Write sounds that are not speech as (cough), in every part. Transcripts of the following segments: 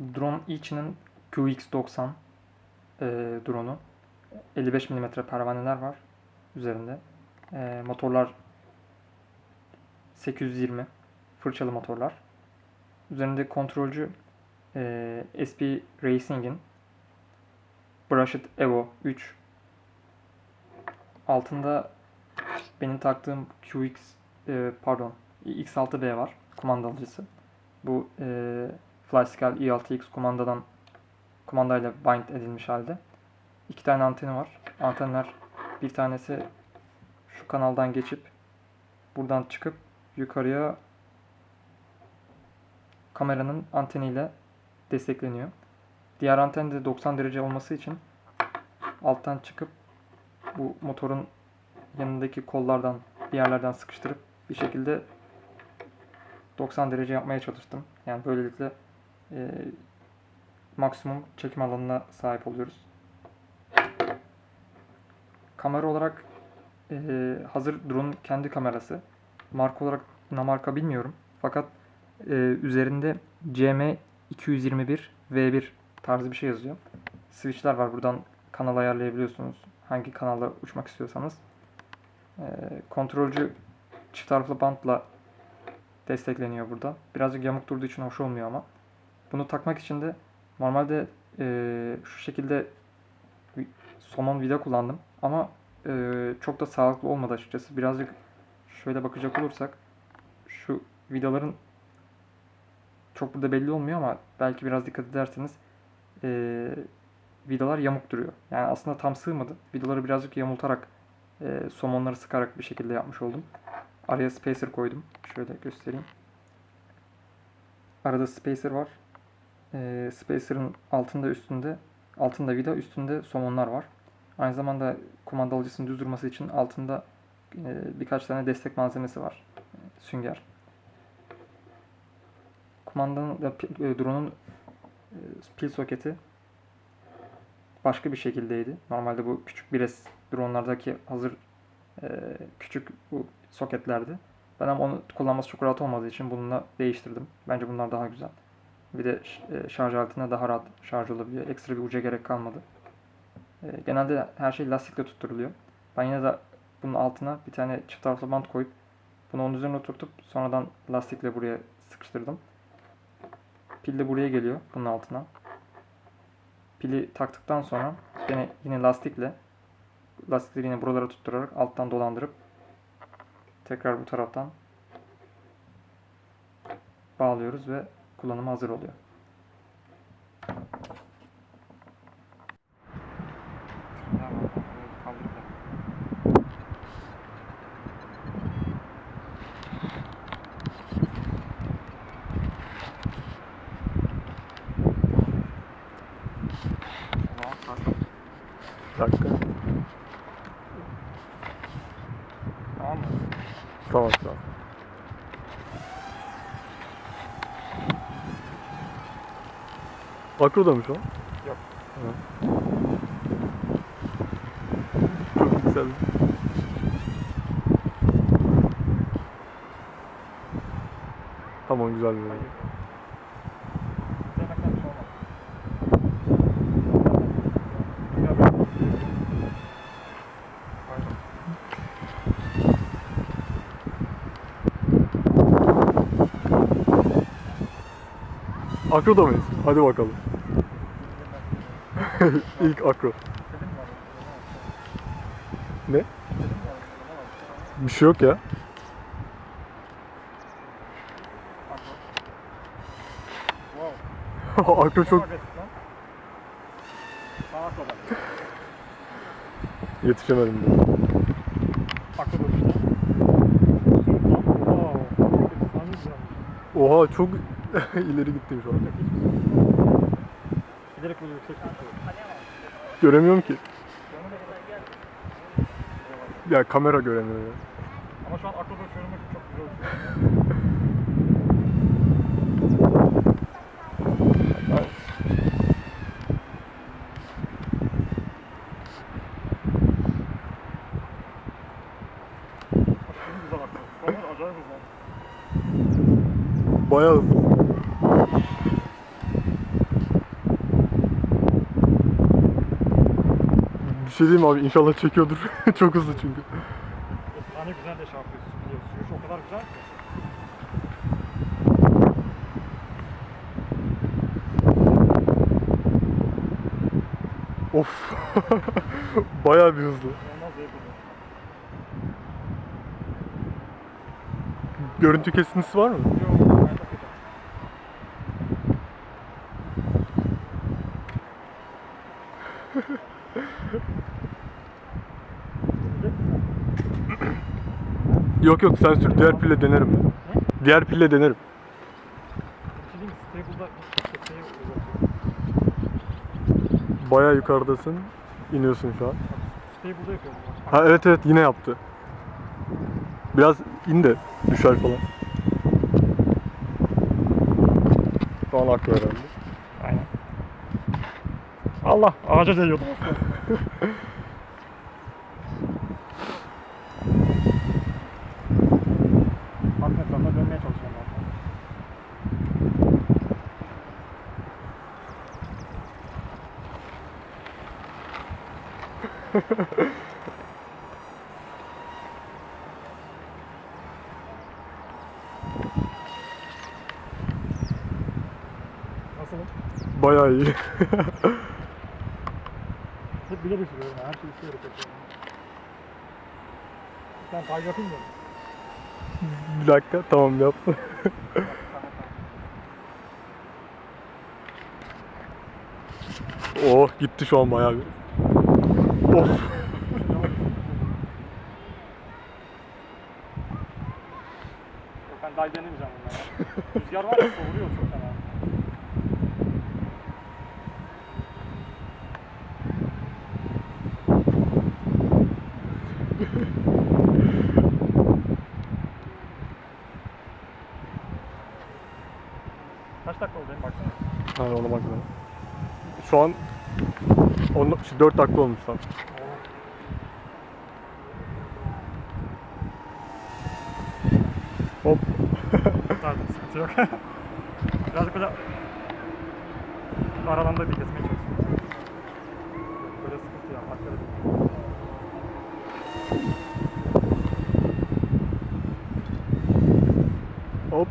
Drone içinin QX90 e, drone'u. 55 mm pervaneler var üzerinde. E, motorlar 820 fırçalı motorlar. Üzerinde kontrolcü e, SP Racing'in Brushed Evo 3 altında benim taktığım QX e, pardon X6B var kumanda alıcısı. Bu e, FlyScale E6X kumandadan kumandayla bind edilmiş halde. İki tane anteni var. Antenler bir tanesi şu kanaldan geçip buradan çıkıp yukarıya kameranın anteniyle destekleniyor. Diğer anten de 90 derece olması için alttan çıkıp bu motorun yanındaki kollardan bir yerlerden sıkıştırıp bir şekilde 90 derece yapmaya çalıştım. Yani böylelikle e, maksimum çekim alanına sahip oluyoruz. Kamera olarak e, hazır drone kendi kamerası. Marka olarak ne marka bilmiyorum. Fakat e, üzerinde CM221 V1 tarzı bir şey yazıyor. Switchler var. Buradan kanal ayarlayabiliyorsunuz. Hangi kanala uçmak istiyorsanız. E, kontrolcü çift taraflı bantla destekleniyor burada. Birazcık yamuk durduğu için hoş olmuyor ama. Bunu takmak için de normalde e, şu şekilde somon vida kullandım. Ama e, çok da sağlıklı olmadı açıkçası. Birazcık şöyle bakacak olursak şu vidaların çok burada belli olmuyor ama belki biraz dikkat ederseniz e, vidalar yamuk duruyor. Yani aslında tam sığmadı. Vidaları birazcık yamultarak e, somonları sıkarak bir şekilde yapmış oldum. Araya spacer koydum. Şöyle göstereyim. Arada spacer var. E, spacer'ın altında üstünde altında vida üstünde somonlar var. Aynı zamanda kumanda alıcısının düz durması için altında e, birkaç tane destek malzemesi var. E, sünger. Kumandanın da pi- e, drone'un e, pil soketi başka bir şekildeydi. Normalde bu küçük bires drone'lardaki hazır e, küçük bu soketlerdi. Ben ama onu kullanması çok rahat olmadığı için bununla değiştirdim. Bence bunlar daha güzel. Bir de e, şarj aletine daha rahat şarj olabiliyor. Ekstra bir uca gerek kalmadı. E, genelde her şey lastikle tutturuluyor. Ben yine de bunun altına bir tane çift taraflı bant koyup bunu onun üzerine oturtup sonradan lastikle buraya sıkıştırdım. Pil de buraya geliyor bunun altına. Pili taktıktan sonra yine yine lastikle lastikleri yine buralara tutturarak alttan dolandırıp tekrar bu taraftan bağlıyoruz ve kullanıma hazır oluyor. dakika. Tamam mı? Tamam tamam. Akroda mı şu an? Yok. Ha. Çok güzel. Tamam güzel bir oyun. Akro'da mıyız? Hadi bakalım. (laughs) İlk akro. Ne? Bir şey yok ya. (laughs) akro çok yetişemedim. Oha çok (laughs) ileri gittim şu an. Giderek böyle yüksek Göremiyorum ki. Ya kamera göremiyor ya. Ama şu an akılda çözmek çok güzel. Bayağı hızlı. Şey diyeyim abi inşallah çekiyordur. (laughs) Çok hızlı çünkü. Efsane güzel de yapıyorsun. Sürüş o kadar güzel ki. Of. (laughs) Bayağı bir hızlı. Görüntü kesintisi var mı? Yok, Yok yok sen sür diğer pille denerim ben. Diğer pille denerim. Şey uzatıyor. Bayağı yukarıdasın. İniyorsun şu an. Stable'da yapıyorum. Ha evet evet yine yaptı. Biraz in de düşer falan. Şu an haklı herhalde. Aynen. Allah ağaca değiyordum (laughs) aslında. Hakikaten de dönmeye çalışıyorum aslında. Nasılım? Bayağı iyi. (laughs) Hep bilerek sürüyorum. Her şeyi yapıyorum. Ben kay yapayım da. bir dakika tamam yap. (laughs) oh gitti şu an bayağı bir. Of. Ben daha denemeyeceğim bunları. Rüzgar var ya soğuruyor çok fena. Kaç dakika oldu benim baksana. Ha ona bak ben. Şu an 4 dakika olmuş lan. Hop. (laughs) Tamam sıkıntı yok. (laughs) Birazcık böyle aradan da bir kesmeye çalışıyorum. Böyle sıkıntı ya. Hakları değil. Hop.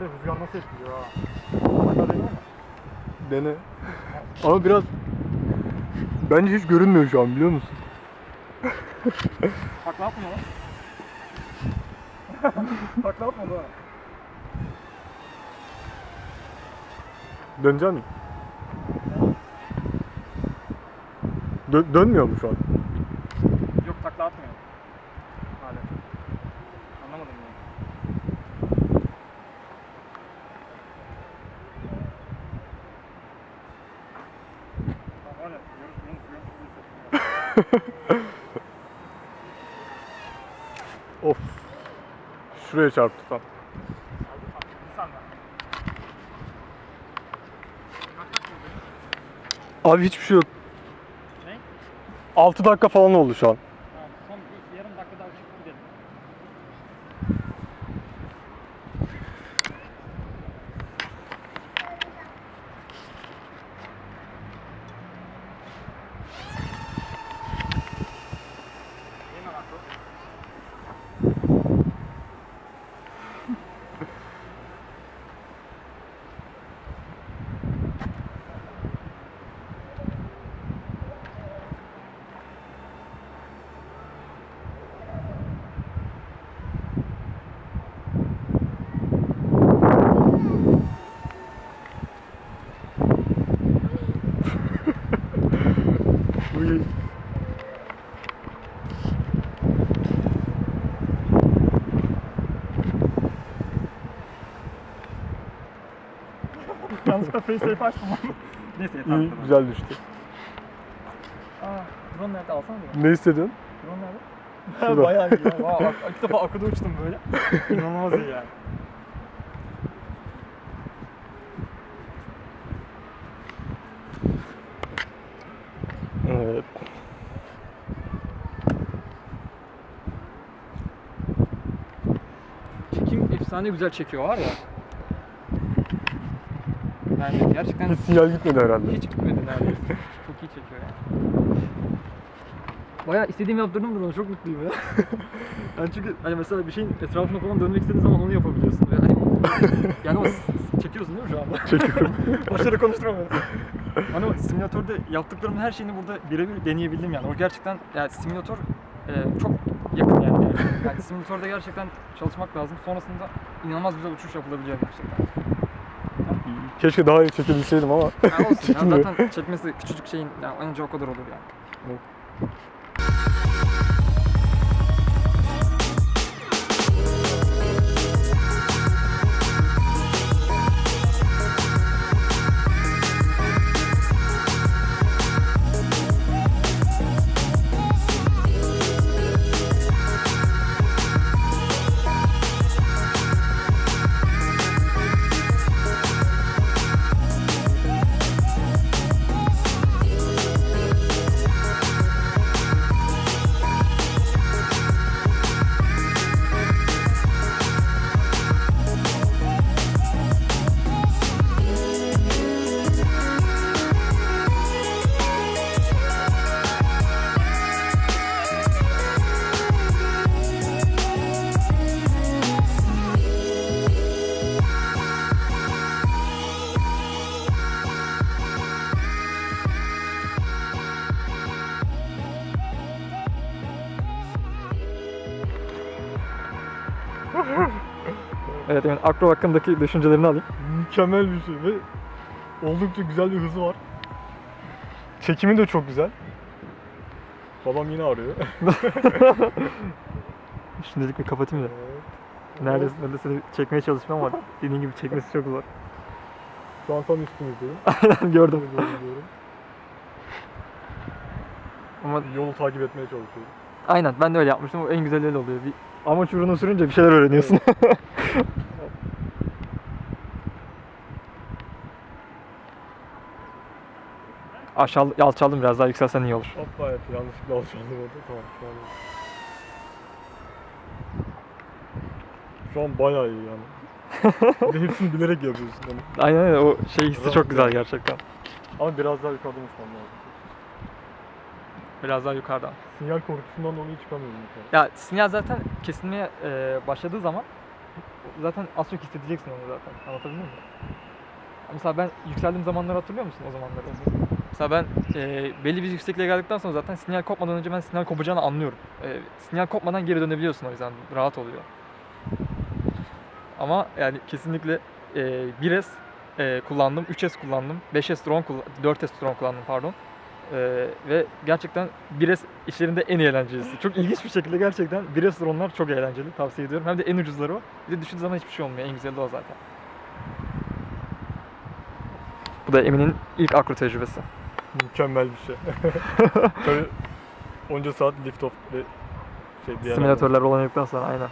Var ya rüzgar nasıl etkiliyor ha. Dene. Ama biraz bence hiç görünmüyor şu an biliyor musun? (laughs) Ne yapmıyor lan? Bak ne yapmadı ha? Dönecek mi? Dö- dönmüyor mu şu an? Yok takla atmıyor. Hala. Anlamadım yani. Bak var ya, diyoruz, diyoruz, diyoruz, diyoruz. (laughs) Of. Şuraya çarptı tam. Abi hiçbir şey yok. Ne? 6 dakika falan oldu şu an. はい。Yanlışlıkla face safe açtım. (laughs) Neyse yeter. İyi, tamam. güzel düştü. Aa, drone nerede? Alsana bir. Ne istedin? Drone nerede? (laughs) Şurada. Bayağı iyi. Wow, ak- ilk defa akıda uçtum böyle. (laughs) İnanılmaz iyi yani. Evet. Çekim efsane güzel çekiyor var ya. Yani gerçekten Hiç (laughs) sinyal gitmedi herhalde. hiç gitmedi neredeyse. Çok iyi çekiyor ya. Bayağı istediğimi yaptırdım da ben çok mutluyum ya. (laughs) yani çünkü hani mesela bir şeyin etrafına falan dönmek istediğin zaman onu yapabiliyorsun. Ve hani (laughs) yani o s- s- çekiyorsun değil mi şu anda? Çekiyorum. Başarı konuşturamıyorum. Hani o simülatörde yaptıklarımın her şeyini burada birebir deneyebildim yani. O gerçekten yani simülatör e, çok yakın yani. Yani simülatörde gerçekten çalışmak lazım. Sonrasında inanılmaz güzel uçuş yapılabiliyor gerçekten. Keşke daha iyi çekebilseydim ama. Yani olsun ya (laughs) Çekilmiyor. zaten çekmesi küçücük şeyin yani önce o kadar olur yani. Evet Emin Akro hakkındaki düşüncelerini alayım. Mükemmel bir şey ve oldukça güzel bir hızı var. Çekimi de çok güzel. Babam yine arıyor. (laughs) Şimdilik bir kapatayım da. Neredeyse, neredeyse de çekmeye çalışmam ama dediğin gibi çekmesi çok zor. Şu an tam üstümüzdeyim. (laughs) Gördüm. Görebiliyorum. Ama Yolu takip etmeye çalışıyorum. Aynen ben de öyle yapmıştım. O en güzel öyle oluyor. Bir amaç uğruna sürünce bir şeyler öğreniyorsun. (laughs) Aşağı alçaldım biraz daha yükselsen iyi olur. Hoppa evet yanlışlıkla alçaldım orada. Tamam şu an. Şu an bayağı iyi yani. (laughs) Bir de hepsini bilerek yapıyorsun. Yani. Aynen öyle. O şey hissi çok güzel gerçekten. Ama biraz daha yukarıdan uçmam lazım. Biraz daha yukarıdan. Sinyal korkusundan dolayı çıkamıyorum. Ya sinyal zaten kesilmeye e, başladığı zaman zaten az çok hissedeceksin onu zaten. Anlatabildim mi? Mesela ben yükseldiğim zamanları hatırlıyor musun o zamanları? Mesela ben e, belli bir yüksekliğe geldikten sonra zaten sinyal kopmadan önce ben sinyal kopacağını anlıyorum. E, sinyal kopmadan geri dönebiliyorsun o yüzden rahat oluyor. Ama yani kesinlikle e, 1S e, kullandım, 3S kullandım, 5S drone kullandım, 4S drone kullandım pardon. E, ve gerçekten 1S işlerinde en eğlencelisi. Çok ilginç bir şekilde gerçekten 1S drone'lar çok eğlenceli. Tavsiye ediyorum. Hem de en ucuzları o. Bir de düşündüğün zaman hiçbir şey olmuyor. En güzeli de o zaten. Bu da Emin'in ilk akro tecrübesi. Mükemmel bir şey. (laughs) Tabii onca saat lift off ve şey diğer Simülatörler olanlıktan sonra aynen.